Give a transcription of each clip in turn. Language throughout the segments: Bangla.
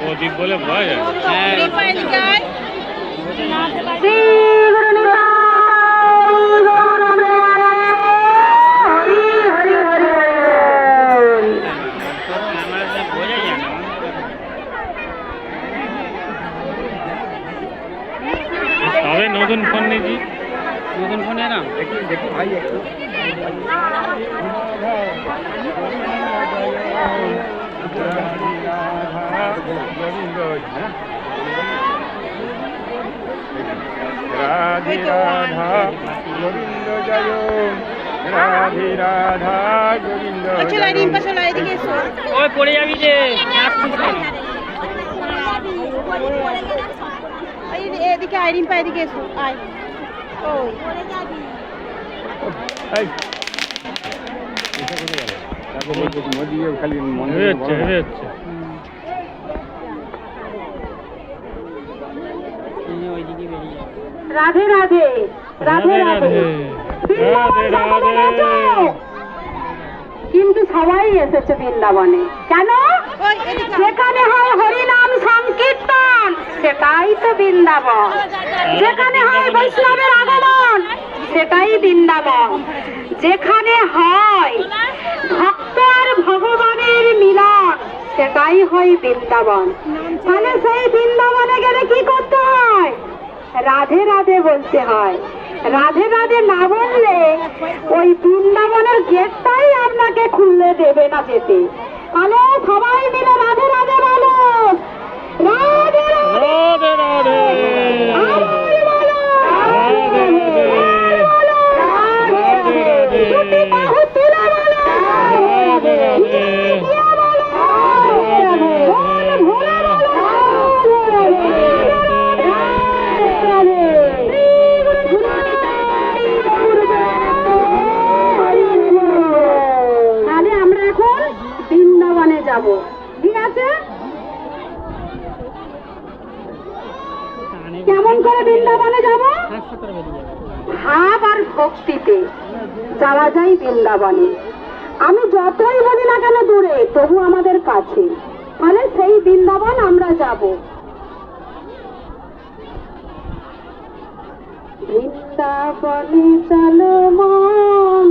প্রদীপ বলে ভয় হ্যাঁ। তবে নতুন ফোন নিয়েছি। নতুন ফোন এলাম। রাধে রাধা গোবিন্দ জয় রাধে রাধা গোবিন্দ পড়ে যাবি যে এদিকে আয় রিম্পা এদিকে এসো আয় ওইদিকে বেরিয়ে যাবে রাধে রাধে রাধে রাধে। কিন্তু সবাই এসেছে বৃন্দাবনে। কেন? যেখানে হয় হরিনাম সংকীর্তন সেটাই তো বৃন্দাবন। যেখানে হয় বৈষ্ণবের আগমন সেটাই বৃন্দাবন। যেখানে হয় সেটাই হয় বৃন্দাবন। তাহলে সেই বৃন্দাবনে গেলে কি করতে হয়? রাধে রাধে বলতে হয়। রাধে রাধে না বললে ওই বৃন্দাবনের গেটটাই আপনাকে খুললে দেবে না যেতে। তাহলে সবাই মিলে রাধে কেমন করে বৃন্দাবনে যাব? ভাব আর ভক্তিতে যাওয়া যায় বৃন্দাবনে। আমি যতই বলি না কেন দূরে তবু আমাদের কাছে। তাহলে সেই বৃন্দাবন আমরা যাব। বৃন্দাবনে চলো মন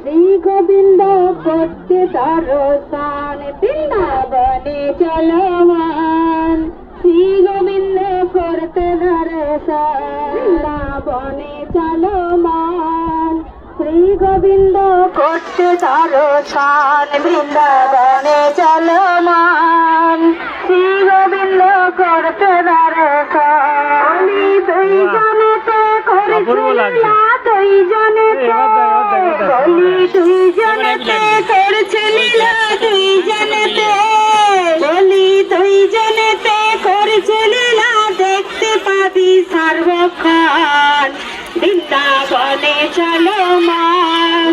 শ্রী গোবিন্দ করতে দর্শন বৃন্দাবনে চলো মন। বৃন্দাবনে চলো মন শ্রী গোবিন্দ করতে দর্শন বৃন্দাবনে চলো মন শ্রী গোবিন্দ করতে দর্শন আমি দুইজনেতে। করেছিলাম দুইজনেতে। বলি দুইজনেতে করছে লীলা দুইজনেতে বলি দুইজনেতে সর্বক্ষণ বৃন্দাবনে চলো মান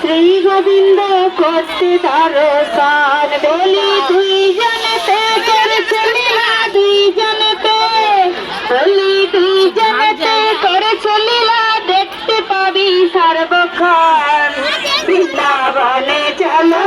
শ্রী গোবিন্দ করতে দর্শন বলি দুইজনেতে করছে লীলা দুইজনেতে। বলি দুইজনেতে করেছে লীলা দেখতে পাবি সর্বক্ষণ বৃন্দাবনে চলো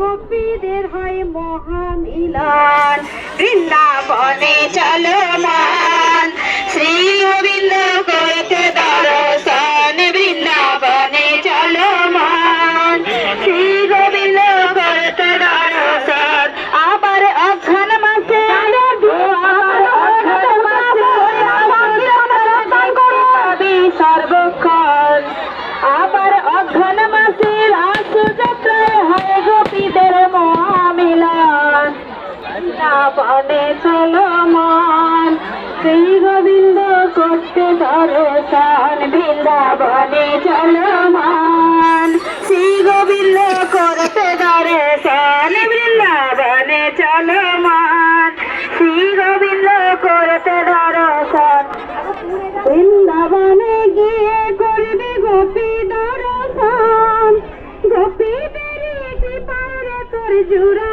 গোপীদের হয় মহামিলন বৃন্দাবনে চলমান। শ্রী গোবিন্দ করতে দর্শন গোপীদের মহামিলন বৃন্দাবনে চলমান শ্রী গোবিন্দ করতে দর্শন বৃন্দাবনে চলমান শ্রী গোবিন্দ করতে দর্শন বৃন্দাবনে চলমান শ্রী গোবিন্দ করতে দর্শন বৃন্দাবনে জুড়া